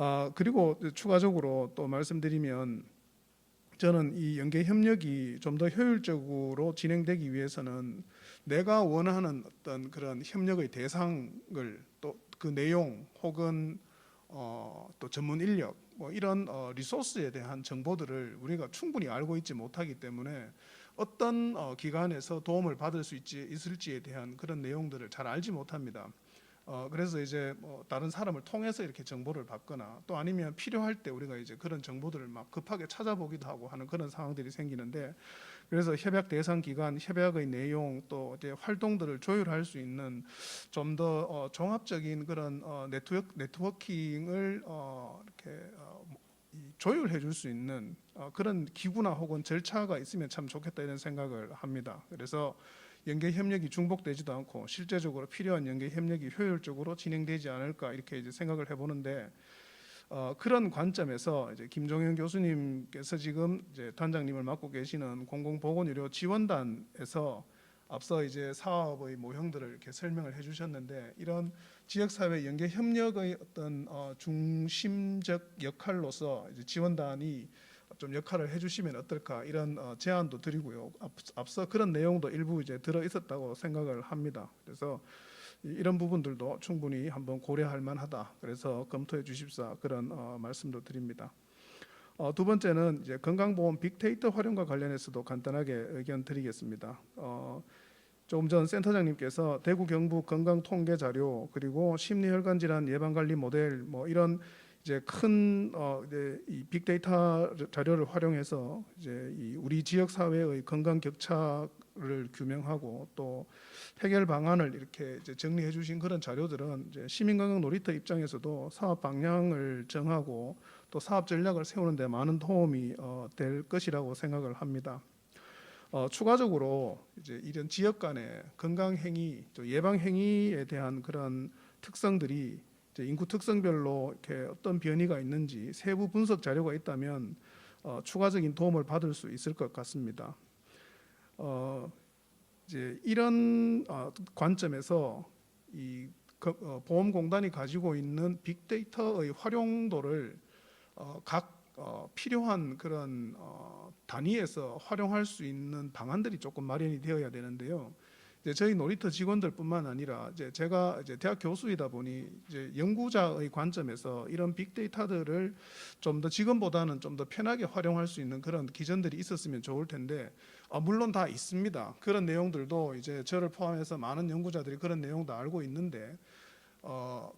아 그리고 추가적으로 또 말씀드리면 저는 이 연계 협력이 좀 더 효율적으로 진행되기 위해서는 내가 원하는 어떤 그런 협력의 대상을 또 그 내용 혹은 어, 또 전문 인력 뭐 이런 어, 리소스에 대한 정보들을 우리가 충분히 알고 있지 못하기 때문에 어떤 어, 기관에서 도움을 받을 수 있지 있을지에 대한 그런 내용들을 잘 알지 못합니다. 어, 그래서 이제 뭐 다른 사람을 통해서 이렇게 정보를 받거나 또 아니면 필요할 때 우리가 이제 그런 정보들을 막 급하게 찾아보기도 하고 하는 그런 상황들이 생기는데 그래서 협약 대상 기관, 협약의 내용 또 이제 활동들을 조율할 수 있는 좀 더 어, 종합적인 그런 어, 네트워크 네트워킹을 어, 이렇게 어, 이 조율해 줄 수 있는 어, 그런 기구나 혹은 절차가 있으면 참 좋겠다 이런 생각을 합니다. 그래서 연계 협력이 중복되지도 않고 실제적으로 필요한 연계 협력이 효율적으로 진행되지 않을까 이렇게 이제 생각을 해보는데 어, 그런 관점에서 이제 김종현 교수님께서 지금 이제 단장님을 맡고 계시는 공공보건의료 지원단에서 앞서 이제 사업의 모형들을 이렇게 설명을 해주셨는데 이런 지역사회 연계 협력의 어떤 어, 중심적 역할로서 지원단이 좀 역할을 해주시면 어떨까 이런 어, 제안도 드리고요. 앞, 앞서 그런 내용도 일부 이제 들어 있었다고 생각을 합니다. 그래서 이- 이런 부분들도 충분히 한번 고려할 만하다. 그래서 검토해 주십사 그런 어, 말씀도 드립니다. 어, 두 번째는 이제 건강보험 빅데이터 활용과 관련해서도 간단하게 의견 드리겠습니다. 어, 조금 전 센터장님께서 대구 경북 건강 통계 자료 그리고 심리혈관 질환 예방 관리 모델 뭐 이런 이제 큰 어, 이제 이 빅데이터 자료를 활용해서 이제 이 우리 지역 사회의 건강 격차를 규명하고 또 해결 방안을 이렇게 이제 정리해 주신 그런 자료들은 이제 시민건강 놀이터 입장에서도 사업 방향을 정하고 또 사업 전략을 세우는 데 많은 도움이 어, 될 것이라고 생각을 합니다. 어, 추가적으로 이제 이런 지역 간의 건강 행위, 또 예방 행위에 대한 그런 특성들이 인구 특성별로 이렇게 어떤 변이가 있는지 세부 분석 자료가 있다면 어, 추가적인 도움을 받을 수 있을 것 같습니다. 어, 이제 이런 어, 관점에서 이 거- 어, 보험공단이 가지고 있는 빅데이터의 활용도를 어, 각 어, 필요한 그런 어, 단위에서 활용할 수 있는 방안들이 조금 마련이 되어야 되는데요. 이제 저희 놀이터 직원들뿐만 아니라 이제 제가 이제 대학 교수이다 보니 이제 연구자의 관점에서 이런 빅데이터들을 좀 더 지금보다는 좀 더 편하게 활용할 수 있는 그런 기전들이 있었으면 좋을 텐데 아, 물론 다 있습니다. 그런 내용들도 이제 저를 포함해서 많은 연구자들이 그런 내용도 알고 있는데 어,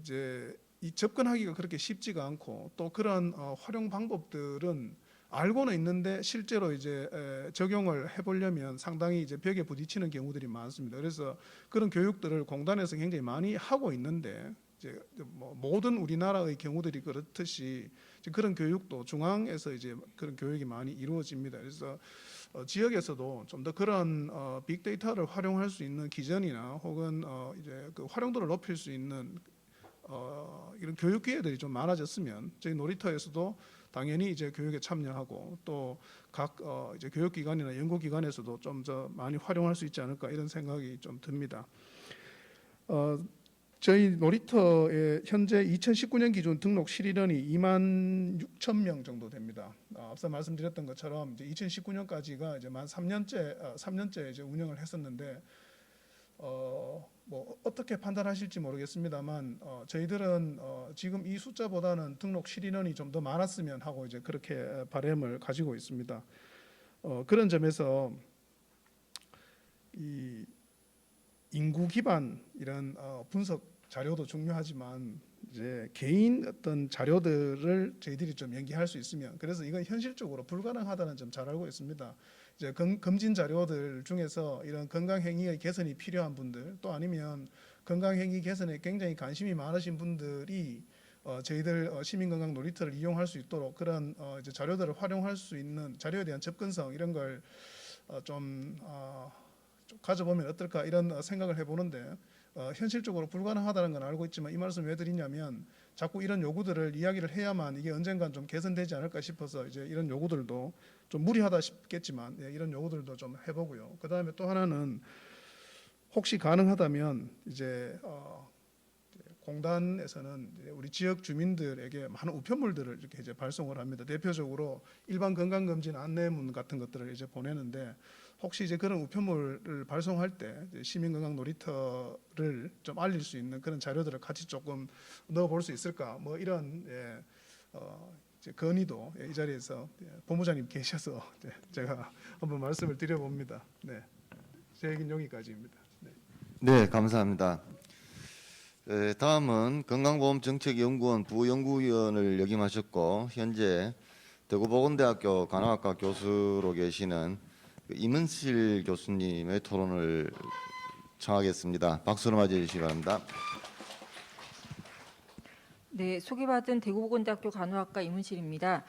이제 이 접근하기가 그렇게 쉽지가 않고 또 그런 어, 활용 방법들은 알고는 있는데 실제로 이제 에, 적용을 해보려면 상당히 이제 벽에 부딪히는 경우들이 많습니다. 그래서 그런 교육들을 공단에서 굉장히 많이 하고 있는데 이제 뭐 모든 우리나라의 경우들이 그렇듯이 이제 그런 교육도 중앙에서 이제 그런 교육이 많이 이루어집니다. 그래서 어, 지역에서도 좀 더 그런 어, 빅데이터를 활용할 수 있는 기전이나 혹은 어, 이제 그 활용도를 높일 수 있는 어, 이런 교육 기회들이 좀 많아졌으면 저희 놀이터에서도 당연히 이제 교육에 참여하고 또 각 어, 이제 교육기관이나 연구기관에서도 좀 더 많이 활용할 수 있지 않을까 이런 생각이 좀 듭니다. 어, 저희 놀이터에 현재 2019년 기준 등록 실인원이 2만 6천 명 정도 됩니다. 어, 앞서 말씀드렸던 것처럼 이제 2019년까지가 이제 만 3년째 어, 3년째 이제 운영을 했었는데 어, 뭐 어떻게 판단하실지 모르겠습니다만 어, 저희들은 어, 지금 이 숫자보다는 등록 실인원이 좀 더 많았으면 하고 이제 그렇게 바람을 가지고 있습니다. 어, 그런 점에서 이 인구 기반 이런 어, 분석 자료도 중요하지만 이제 개인 어떤 자료들을 저희들이 좀 연기할 수 있으면 그래서 이건 현실적으로 불가능하다는 점 잘 알고 있습니다. 이제 검, 검진 자료들 중에서 이런 건강 행위의 개선이 필요한 분들 또 아니면 건강 행위 개선에 굉장히 관심이 많으신 분들이 어, 저희들 어, 시민건강 놀이터를 이용할 수 있도록 그런 어, 이제 자료들을 활용할 수 있는 자료에 대한 접근성 이런 걸 어, 좀, 어, 좀 가져보면 어떨까 이런 어, 생각을 해보는데 어, 현실적으로 불가능하다는 건 알고 있지만 이 말씀 왜 드리냐면 자꾸 이런 요구들을 이야기를 해야만 이게 언젠간 좀 개선되지 않을까 싶어서 이제 이런 요구들도 좀 무리하다 싶겠지만 예, 이런 요구들도 좀 해보고요. 그 다음에 또 하나는 혹시 가능하다면 이제 어, 공단에서는 우리 지역 주민들에게 많은 우편물들을 이렇게 이제 발송을 합니다. 대표적으로 일반 건강검진 안내문 같은 것들을 이제 보내는데 혹시 이제 그런 우편물을 발송할 때 시민건강 놀이터를 좀 알릴 수 있는 그런 자료들을 같이 조금 넣어볼 수 있을까? 뭐 이런 예, 어, 건의도 예, 이 자리에서 예, 본부장님 계셔서 제가 한번 말씀을 드려봅니다. 네, 제 얘기는 여기까지입니다. 네. 네, 감사합니다. 에, 다음은 건강보험정책연구원 부연구위원을 역임하셨고 현재 대구보건대학교 간호학과 교수로 계시는 그 임은실 교수님의 토론을 청하겠습니다. 박수로 맞이해 주시기 바랍니다. 네, 소개받은 대구보건대학교 간호학과 이문실입니다.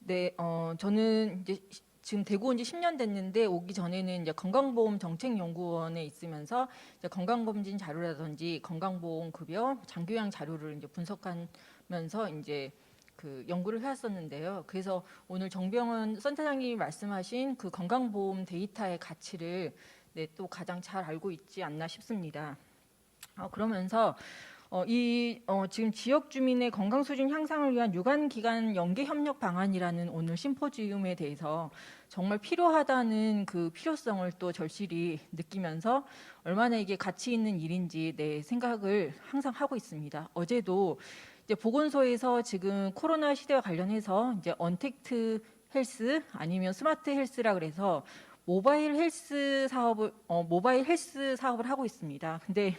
네, 어, 저는 이제 시- 지금 대구 온 지 10년 됐는데 오기 전에는 이제 건강보험 정책연구원에 있으면서 이제 건강검진 자료라든지 건강보험 급여, 장교양 자료를 이제 분석하면서 이제 그 연구를 해왔었는데요. 그래서 오늘 정병원 선사장님이 말씀하신 그 건강보험 데이터의 가치를 네, 또 가장 잘 알고 있지 않나 싶습니다. 어, 그러면서 어, 이 어, 지금 지역 주민의 건강 수준 향상을 위한 유관 기관 연계 협력 방안이라는 오늘 심포지움에 대해서 정말 필요하다는 그 필요성을 또 절실히 느끼면서 얼마나 이게 가치 있는 일인지 내 생각을 항상 하고 있습니다. 어제도 이제 보건소에서 지금 코로나 시대와 관련해서 이제 언택트 헬스 아니면 스마트 헬스라 그래서 모바일 헬스 사업을 어, 모바일 헬스 사업을 하고 있습니다. 근데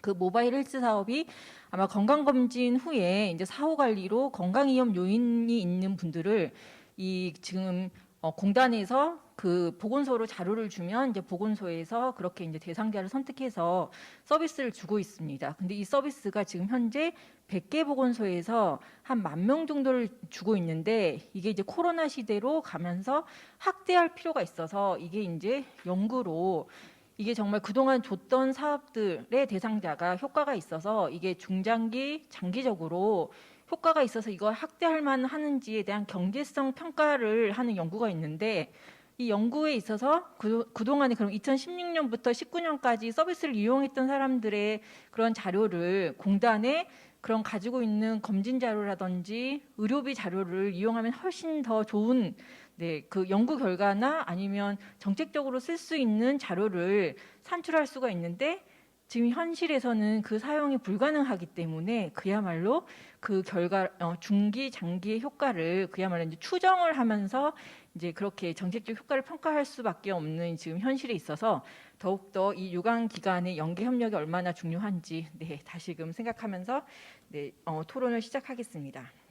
그 모바일 헬스 사업이 아마 건강 검진 후에 이제 사후 관리로 건강 위험 요인이 있는 분들을 이 지금 어, 공단에서 그 보건소로 자료를 주면 이제 보건소에서 그렇게 이제 대상자를 선택해서 서비스를 주고 있습니다. 근데 이 서비스가 지금 현재 100개 보건소에서 한 만 명 정도를 주고 있는데 이게 이제 코로나 시대로 가면서 확대할 필요가 있어서 이게 이제 연구로 이게 정말 그동안 줬던 사업들의 대상자가 효과가 있어서 이게 중장기 장기적으로 효과가 있어서 이걸 확대할 만하는지에 대한 경제성 평가를 하는 연구가 있는데 이 연구에 있어서 그, 그동안에 그럼 2016년부터 19년까지 서비스를 이용했던 사람들의 그런 자료를 공단에 그런 가지고 있는 검진 자료라든지 의료비 자료를 이용하면 훨씬 더 좋은 네, 그 연구 결과나 아니면 정책적으로 쓸 수 있는 자료를 산출할 수가 있는데 지금 현실에서는 그 사용이 불가능하기 때문에 그야말로 그 결과 어, 중기 장기의 효과를 그야말로 이제 추정을 하면서 이제 그렇게 정책적 효과를 평가할 수밖에 없는 지금 현실에 있어서 더욱더 이 유관 기관의 연계 협력이 얼마나 중요한지 네, 다시금 생각하면서 네, 어, 토론을 시작하겠습니다.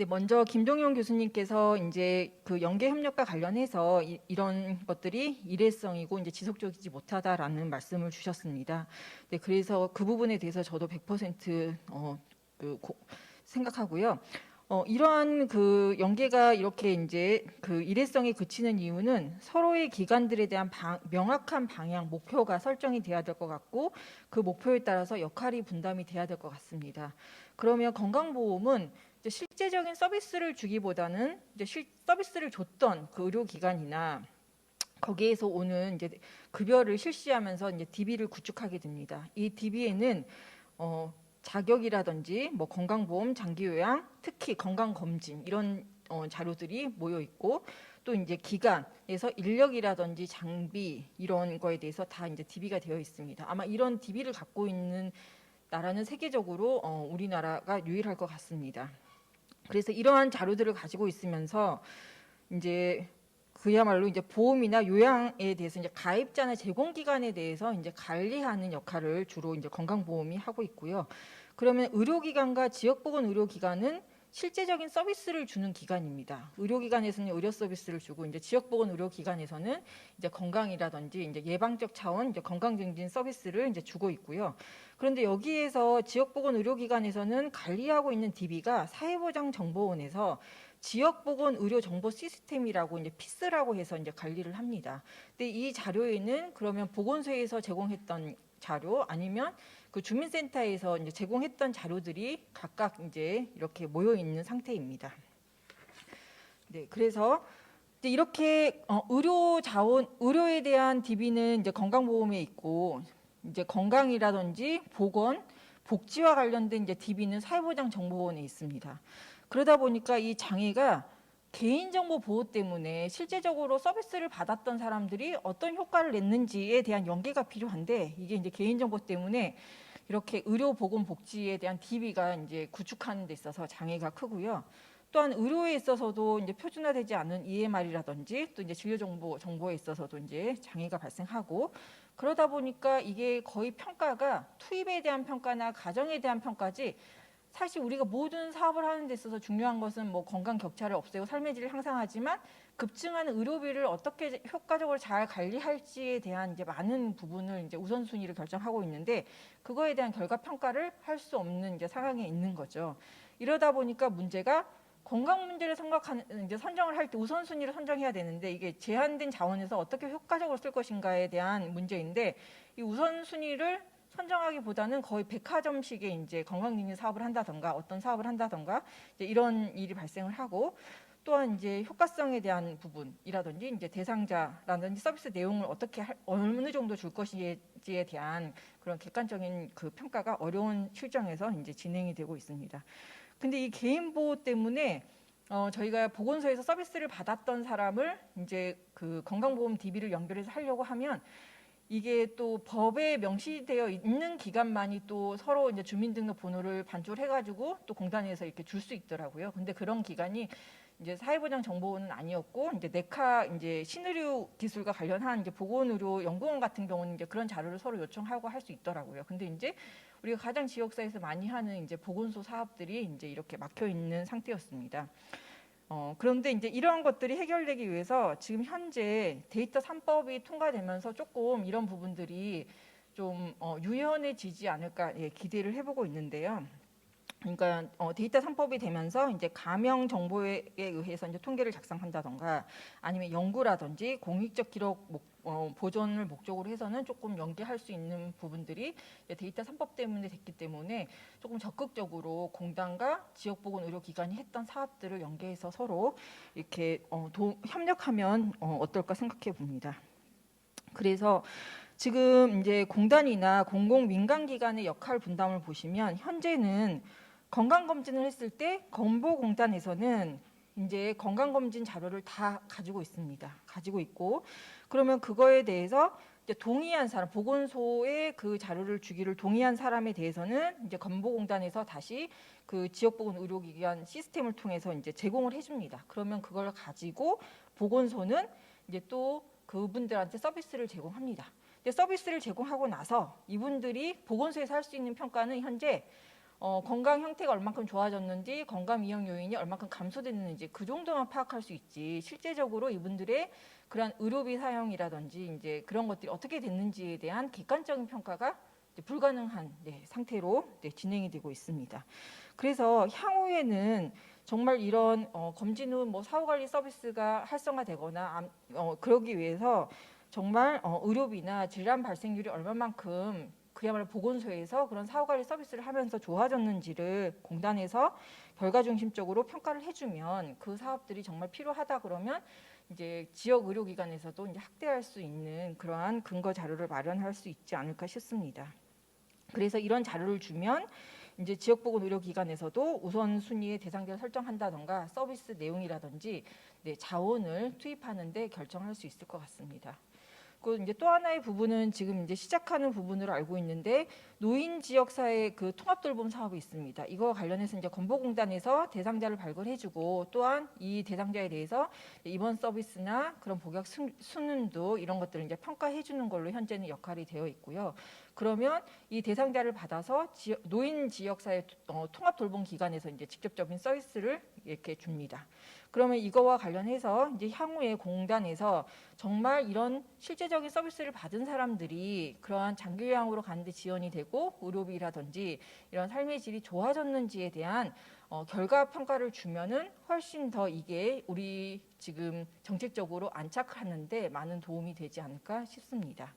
네, 먼저 김동현 교수님께서 이제 그 연계 협력과 관련해서 이, 이런 것들이 일회성이고 이제 지속적이지 못하다라는 말씀을 주셨습니다. 네, 그래서 그 부분에 대해서 저도 100% 어, 그 고, 생각하고요. 어, 이러한 그 연계가 이렇게 이제 그 일회성에 그치는 이유는 서로의 기관들에 대한 방- 명확한 방향, 목표가 설정이 돼야 될 것 같고 그 목표에 따라서 역할이 분담이 돼야 될 것 같습니다. 그러면 건강보험은 이제 실제적인 서비스를 주기보다는 이제 실, 서비스를 줬던 그 의료기관이나 거기에서 오는 이제 급여를 실시하면서 이제 DB를 구축하게 됩니다. 이 DB에는 어, 자격이라든지 뭐 건강보험, 장기요양, 특히 건강검진 이런 어, 자료들이 모여 있고 또 이제 기관에서 인력이라든지 장비 이런 거에 대해서 다 이제 DB가 되어 있습니다. 아마 이런 DB를 갖고 있는 나라는 세계적으로 어, 우리나라가 유일할 것 같습니다. 그래서 이러한 자료들을 가지고 있으면서 이제 그야말로 이제 보험이나 요양에 대해서 이제 가입자나 제공기관에 대해서 이제 관리하는 역할을 주로 이제 건강보험이 하고 있고요. 그러면 의료기관과 지역보건 의료기관은 실제적인 서비스를 주는 기관입니다. 의료기관에서는 의료 서비스를 주고 이제 지역보건 의료기관에서는 이제 건강이라든지 이제 예방적 차원 이제 건강 증진 서비스를 이제 주고 있고요. 그런데 여기에서 지역보건 의료기관에서는 관리하고 있는 DB가 사회보장정보원에서 지역보건 의료 정보 시스템이라고 이제 피스라고 해서 이제 관리를 합니다. 근데 이 자료에는 그러면 보건소에서 제공했던 자료 아니면 그 주민센터에서 이제 제공했던 자료들이 각각 이제 이렇게 모여 있는 상태입니다. 네, 그래서 이제 이렇게 어, 의료 자원, 의료에 대한 DB는 이제 건강보험에 있고 이제 건강이라든지 보건, 복지와 관련된 이제 DB는 사회보장 정보원에 있습니다. 그러다 보니까 이 장애가 개인정보 보호 때문에 실제적으로 서비스를 받았던 사람들이 어떤 효과를 냈는지에 대한 연계가 필요한데 이게 이제 개인정보 때문에 이렇게 의료 보건 복지에 대한 DB가 이제 구축하는 데 있어서 장애가 크고요. 또한 의료에 있어서도 이제 표준화되지 않은 EMR이라든지 또 이제 진료 정보 정보에 있어서도 이제 장애가 발생하고 그러다 보니까 이게 거의 평가가 투입에 대한 평가나 가정에 대한 평가지 사실 우리가 모든 사업을 하는 데 있어서 중요한 것은 뭐 건강 격차를 없애고 삶의 질을 향상하지만 급증하는 의료비를 어떻게 효과적으로 잘 관리할지에 대한 이제 많은 부분을 이제 우선순위를 결정하고 있는데 그거에 대한 결과 평가를 할 수 없는 이제 상황에 있는 거죠. 이러다 보니까 문제가 건강 문제를 생각하는 이제 선정을 할 때 우선순위를 선정해야 되는데 이게 제한된 자원에서 어떻게 효과적으로 쓸 것인가에 대한 문제인데 이 우선순위를 선정하기보다는 거의 백화점식의 이제 건강기능 사업을 한다던가 어떤 사업을 한다던가 이제 이런 일이 발생을 하고 또한 이제 효과성에 대한 부분이라든지 이제 대상자라든지 서비스 내용을 어떻게 할, 어느 정도 줄 것인지에 대한 그런 객관적인 그 평가가 어려운 실정에서 이제 진행이 되고 있습니다. 근데 이 개인 보호 때문에 어, 저희가 보건소에서 서비스를 받았던 사람을 이제 그 건강보험 DB를 연결해서 하려고 하면 이게 또 법에 명시되어 있는 기간만이 또 서로 이제 주민등록번호를 반출해가지고 또 공단에서 이렇게 줄 수 있더라고요. 근데 그런 기간이 이제 사회보장 정보는 아니었고 이제 네카 이제 신의료 기술과 관련한 이제 보건의료 연구원 같은 경우는 이제 그런 자료를 서로 요청하고 할 수 있더라고요. 근데 이제 우리가 가장 지역사회에서 많이 하는 이제 보건소 사업들이 이제 이렇게 막혀 있는 상태였습니다. 어, 그런데 이제 이러한 것들이 해결되기 위해서 지금 현재 데이터 3법이 통과되면서 조금 이런 부분들이 좀 어, 유연해지지 않을까 예, 기대를 해보고 있는데요. 그러니까 어, 데이터 3법이 되면서 이제 가명 정보에 의해서 이제 통계를 작성한다던가 아니면 연구라든지 공익적 기록 목, 어, 보존을 목적으로 해서는 조금 연계할 수 있는 부분들이 데이터 3법 때문에 됐기 때문에 조금 적극적으로 공단과 지역보건의료기관이 했던 사업들을 연계해서 서로 이렇게 어, 도, 협력하면 어, 어떨까 생각해 봅니다. 그래서 지금 이제 공단이나 공공 민간 기관의 역할 분담을 보시면 현재는 건강 검진을 했을 때 건보공단에서는 이제 건강 검진 자료를 다 가지고 있습니다. 가지고 있고 그러면 그거에 대해서 이제 동의한 사람 보건소에 그 자료를 주기를 동의한 사람에 대해서는 이제 건보공단에서 다시 그 지역보건 의료기관 시스템을 통해서 이제 제공을 해줍니다. 그러면 그걸 가지고 보건소는 이제 또 그분들한테 서비스를 제공합니다. 근데 서비스를 제공하고 나서 이분들이 보건소에서 할 수 있는 평가는 현재 어, 건강 형태가 얼만큼 좋아졌는지 건강 위험 요인이 얼만큼 감소됐는지 그 정도만 파악할 수 있지 실제적으로 이분들의 그런 의료비 사용이라든지 이제 그런 것들이 어떻게 됐는지에 대한 객관적인 평가가 이제 불가능한 네, 상태로 네, 진행이 되고 있습니다. 그래서 향후에는 정말 이런 어, 검진 후 뭐 사후관리 서비스가 활성화되거나 암- 어, 그러기 위해서 정말 어, 의료비나 질환 발생률이 얼마만큼 그야말로 보건소에서 그런 사후관리 서비스를 하면서 좋아졌는지를 공단에서 결과 중심적으로 평가를 해주면 그 사업들이 정말 필요하다 그러면 이제 지역 의료기관에서도 이제 확대할 수 있는 그러한 근거 자료를 마련할 수 있지 않을까 싶습니다. 그래서 이런 자료를 주면 이제 지역보건의료기관에서도 우선순위의 대상자를 설정한다던가 서비스 내용이라든지 네, 자원을 투입하는데 결정할 수 있을 것 같습니다. 그 이제 또 하나의 부분은 지금 이제 시작하는 부분으로 알고 있는데 노인 지역 사회 그 통합 돌봄 사업이 있습니다. 이거 관련해서 이제 건보공단에서 대상자를 발굴해주고 또한 이 대상자에 대해서 입원 서비스나 그런 복약 수- 수능도 이런 것들을 이제 평가해주는 걸로 현재는 역할이 되어 있고요. 그러면 이 대상자를 받아서 지역- 노인 지역사회 어, 통합 돌봄 기관에서 이제 직접적인 서비스를 이렇게 줍니다. 그러면 이거와 관련해서 이제 향후에 공단에서 정말 이런 실제적인 서비스를 받은 사람들이 그러한 장기 요양으로 가는데 지원이 되고 의료비라든지 이런 삶의 질이 좋아졌는지에 대한 어, 결과 평가를 주면은 훨씬 더 이게 우리 지금 정책적으로 안착하는데 많은 도움이 되지 않을까 싶습니다.